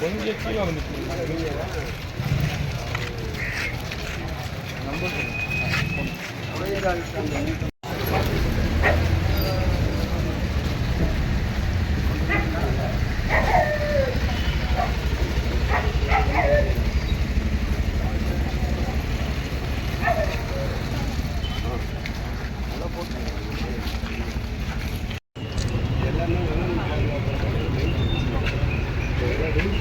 먼지에 뛰어가는 느낌이 안 보이네.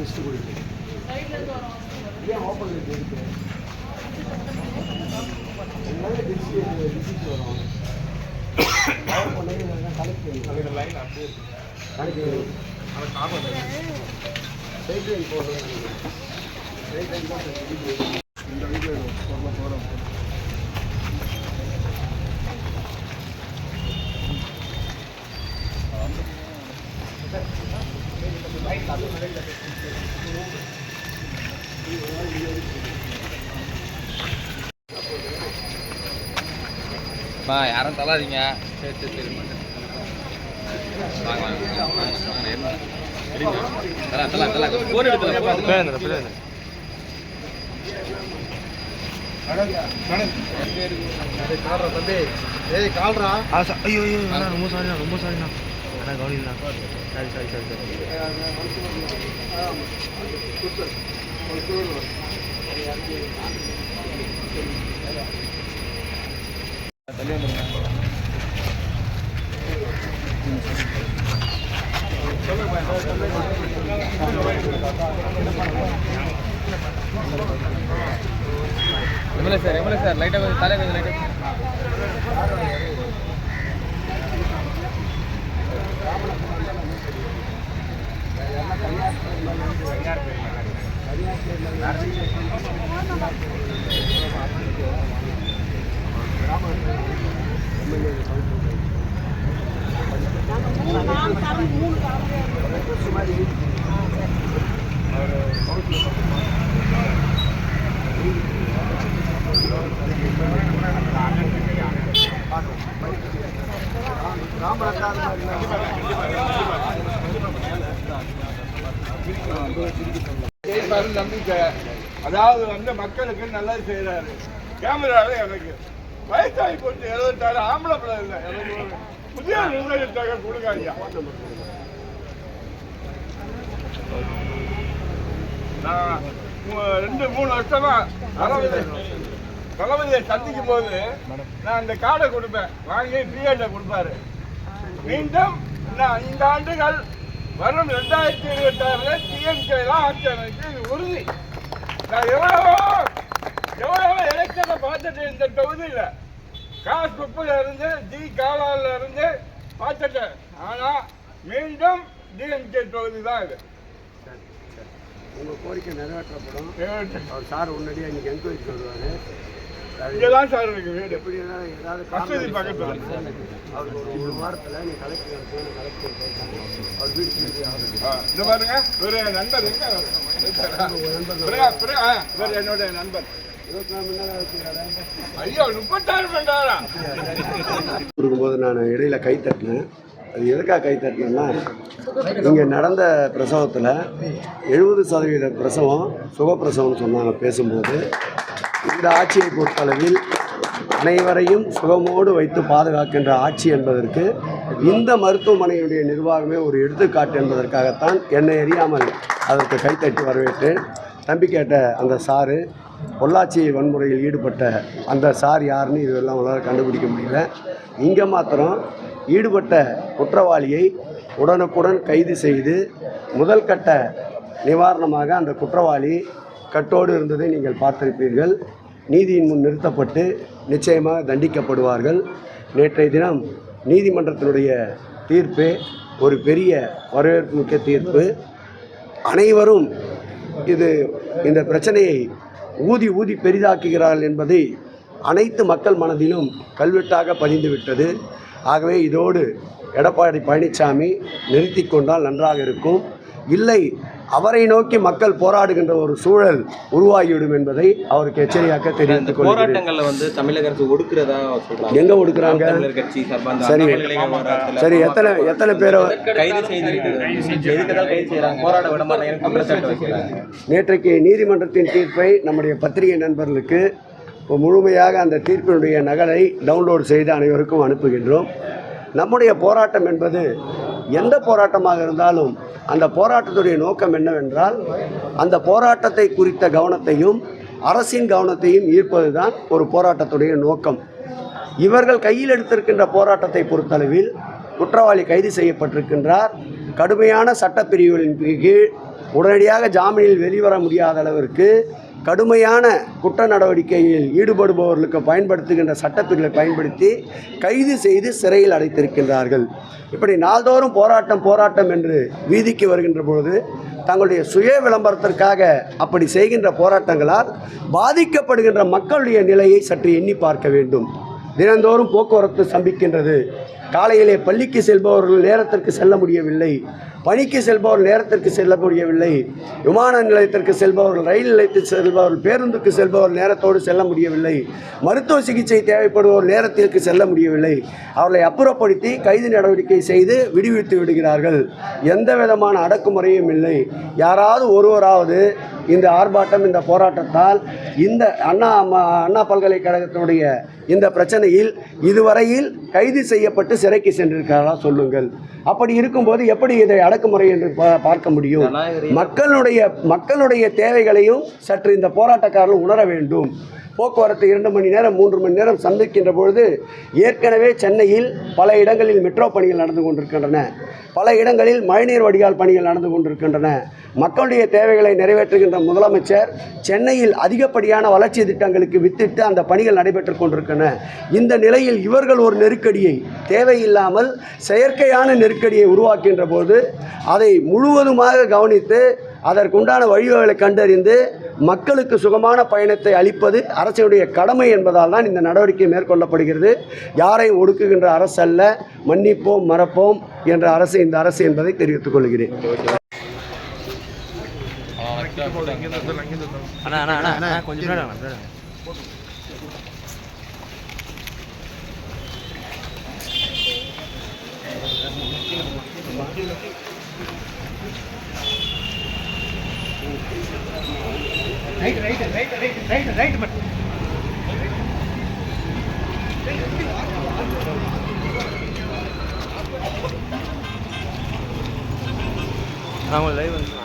List கொடுக்கு ஏன் open இருக்கு எல்லாமே வரும் கவர் பண்ணி கலெக்ட் அந்த லைன் அப்படியே இருக்கு கணக்கு அந்த காப்பர் சைட் லைன் போடுறது சைட் லைன் தான் இந்த வீடியோ போடுற போகிறோம் பா யாரும் தள்ளாதீங்க. சரி சரி சரி வாங்க ரொம்ப சாரிண்ணா ரொம்ப சாரிண்ணா அண்ணா. சரி சரி சரி சரி. MLA sir? MLA sir? லைட்டாக கொஞ்சம் தலை கொஞ்சம் லைட்டாக ஜெயிப்பாரு நம்பிக்கை அதாவது வந்து மக்களுக்கு நல்லது செய்யறாரு கேமரால எனக்கு வயசாகி போச்சு எழுபத்தாறு ஆம்பளை பிள்ளை இல்லை. எனக்கு புதிய நிர்ணயத்தாக கொடுங்க ஐயா நான் ரெண்டு மூணு வருஷமா தளபதி தளபதியை சந்திக்கும் போது நான் இந்த கார்டை கொடுப்பேன். வாங்கி பிஎட்டை கொடுப்பாரு. மீண்டும் நான் இந்த ஆண்டுகள் வரும் ரெண்டாயிரத்தி இருபத்தி ஆறுல டிஎம்கே தான் ஆட்சி அமைக்கு இது உறுதி. நான் எவ்வளவோ எவ்வளவோ எலெக்ஷனை பார்த்துட்டு இந்த தொகுதியில் காசு குப்பையில இருந்து டி காலால பார்த்துட்டேன் ஆனா மீண்டும் டிஎம்கே தொகுதி தான் இது. உங்கள் கோரிக்கை நிறைவேற்றப்படும். அவர் சார் உடனடியாக இன்னைக்கு என்கொயரிக்கு வருவார் இங்கதான் சார் இருக்கு வீடு. எப்படி ஏதாவது வசதி பக்கத்துல. அவருக்கு ஒரு ஒரு வாரத்தில் நீ கலெக்டர் கலெக்டர் அவர் வீடு இந்த பாருங்க. என் நண்பர் எங்க? இவர் என்னுடைய நண்பர். போது மணி நேரம் நான் இடையில கை தட்டினேன். அது எதுக்காக கை தட்டினேன்னா இங்கே நடந்த பிரசவத்தில் எழுபது சதவீத பிரசவம் சுகப்பிரசவம்னு சொன்னாங்க பேசும்போது. இந்த ஆட்சியை பொறுத்தளவில் அனைவரையும் சுகமோடு வைத்து பாதுகாக்கின்ற ஆட்சி என்பதற்கு இந்த மருத்துவமனையுடைய நிர்வாகமே ஒரு எடுத்துக்காட்டு என்பதற்காகத்தான் என்னை அறியாமல் அதற்கு கைத்தட்டி வரவேற்றேன். தம்பி கேட்ட அந்த சாரு பொள்ளாச்சி வன்முறையில் ஈடுபட்ட அந்த சார் யாருன்னு இதெல்லாம் உங்களால் கண்டுபிடிக்க முடியல. இங்கே மாத்திரம் ஈடுபட்ட குற்றவாளியை உடனுக்குடன் கைது செய்து முதல் கட்ட நிவாரணமாக அந்த குற்றவாளி கட்டோடு இருந்ததை நீங்கள் பார்த்திருப்பீர்கள். நீதியின் முன் நிறுத்தப்பட்டு நிச்சயமாக தண்டிக்கப்படுவார்கள். நேற்றைய தினம் நீதிமன்றத்தினுடைய தீர்ப்பு ஒரு பெரிய வரவேற்புமிக்க தீர்ப்பு. அனைவரும் இது இந்த பிரச்சனையை ஊதி ஊதி பெரிதாக்குகிறார்கள் என்பதை அனைத்து மக்கள் மனதிலும் கல்வெட்டாக பதிந்துவிட்டது. ஆகவே இதோடு எடப்பாடி பழனிசாமி நிறுத்தி கொண்டால் நன்றாக இருக்கும். இல்லை அவரை நோக்கி மக்கள் போராடுகின்ற ஒரு சூழல் உருவாகிவிடும் என்பதை அவருக்கு எச்சரிக்கையாக தெரிவித்துக் கொள்கிறேன். போராட்டங்கள்ல வந்து தமிழக அரசு ஒடுக்குறதா எங்க ஒடுக்குறாங்க? சரி. சரி எத்தனை எத்தனை பேரை நேற்றைக்கு நீதிமன்றத்தின் தீர்ப்பை நம்முடைய பத்திரிகை நண்பர்களுக்கு முழுமையாக அந்த தீர்ப்பினுடைய நகலை டவுன்லோட் செய்து அனைவருக்கும் அனுப்புகின்றோம். நம்முடைய போராட்டம் என்பது எந்த போராட்டமாக இருந்தாலும் அந்த போராட்டத்துடைய நோக்கம் என்னவென்றால் அந்த போராட்டத்தை குறித்த கவனத்தையும் அரசின் கவனத்தையும் ஈர்ப்பது தான் ஒரு போராட்டத்துடைய நோக்கம். இவர்கள் கையில் எடுத்திருக்கின்ற போராட்டத்தை பொறுத்தளவில் குற்றவாளி கைது செய்யப்பட்டிருக்கின்றார். கடுமையான சட்டப்பிரிவுகளின் கீழ் உடனடியாக ஜாமீனில் வெளிவர முடியாத அளவிற்கு கடுமையான குற்ற நடவடிக்கையில் ஈடுபடுபவர்களுக்கு பயன்படுத்துகின்ற சட்டப்பிரிவுகளை பயன்படுத்தி கைது செய்து சிறையில் அடைத்திருக்கின்றார்கள். இப்படி நாள்தோறும் போராட்டம் போராட்டம் என்று வீதிக்கு வருகின்ற பொழுது தங்களுடைய சுய விளம்பரத்திற்காக அப்படி செய்கின்ற போராட்டங்களால் பாதிக்கப்படுகின்ற மக்களுடைய நிலையை சற்று எண்ணி பார்க்க வேண்டும். தினந்தோறும் போக்குவரத்து சம்பிக்கின்றது காலையிலே பள்ளிக்கு செல்பவர்கள் நேரத்திற்கு செல்ல முடியவில்லை. பணிக்கு செல்பவர் நேரத்திற்கு செல்ல முடியவில்லை விமான நிலையத்திற்கு செல்பவர்கள் ரயில் நிலையத்தில் செல்பவர்கள் பேருந்துக்கு செல்பவர் நேரத்தோடு செல்ல முடியவில்லை மருத்துவ சிகிச்சை தேவைப்படுவோர் நேரத்திற்கு செல்ல முடியவில்லை அவர்களை அப்புறப்படுத்தி கைது நடவடிக்கை செய்து விடுவித்து விடுகிறார்கள். எந்த விதமான அடக்குமுறையும் இல்லை. யாராவது ஒருவராவது இந்த ஆர்ப்பாட்டம் இந்த போராட்டத்தால் இந்த அண்ணா அண்ணா பல்கலைக்கழகத்தினுடைய இந்த பிரச்சனையில் இதுவரையில் கைது செய்யப்பட்டு சிறைக்கு சென்றிருக்கிறாரா சொல்லுங்கள். அப்படி இருக்கும்போது எப்படி இதை அடக்குமுறை என்று பார்க்க முடியும்? மக்களுடைய மக்களுடைய தேவைகளையும் சற்று இந்த போராட்டக்காரர்கள் உணர வேண்டும். போக்குவரத்து இரண்டு மணி நேரம் மூன்று மணி நேரம் சந்திக்கின்ற பொழுது ஏற்கனவே சென்னையில் பல இடங்களில் மெட்ரோ பணிகள் நடந்து கொண்டிருக்கின்றன. பல இடங்களில் மழைநீர் வடிகால் பணிகள் நடந்து கொண்டிருக்கின்றன. மக்களுடைய தேவைகளை நிறைவேற்றுகின்ற முதலமைச்சர் சென்னையில் அதிகப்படியான வளர்ச்சி திட்டங்களுக்கு வித்திட்டு அந்த பணிகள் நடைபெற்று கொண்டிருக்கின்றன. இந்த நிலையில் இவர்கள் ஒரு நெருக்கடியை தேவையில்லாமல் செயற்கையான நெருக்கடியை உருவாக்கின்ற போது அதை முழுவதுமாக கவனித்து அதற்குண்டான வழிவகைகளை கண்டறிந்து மக்களுக்கு சுகமான பயணத்தை அளிப்பது அரசினுடைய கடமை என்பதால் தான் இந்த நடவடிக்கை மேற்கொள்ளப்படுகிறது. யாரையும் ஒடுக்குகின்ற அரசு அல்ல மன்னிப்போம் மறப்போம் என்ற அரசு இந்த அரசு என்பதை தெரிவித்துக் கொள்கிறேன். அண்ணா அண்ணா அண்ணா அண்ணா கொஞ்சம் பின்னாடி வாங்க, பின்னாடி வாங்க. அண்ணா உங்க லைவ் வந்து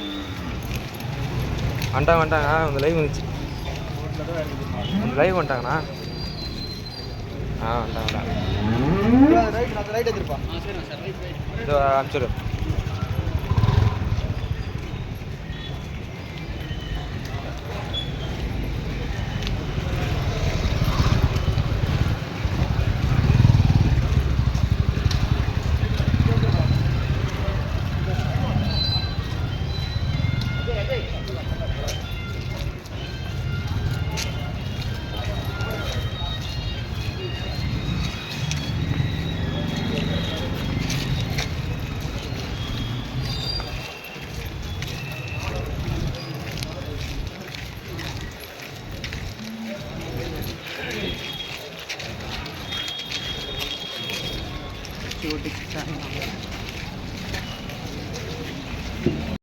வந்துட்டாங்க வந்துட்டாங்க அந்த லைவ் வந்துச்சு. அந்த லைவ் வந்துட்டாங்கண்ணா. ஆ வந்துட்டாங்க வந்துட்டாங்க இதோ அனுப்பிச்சிடு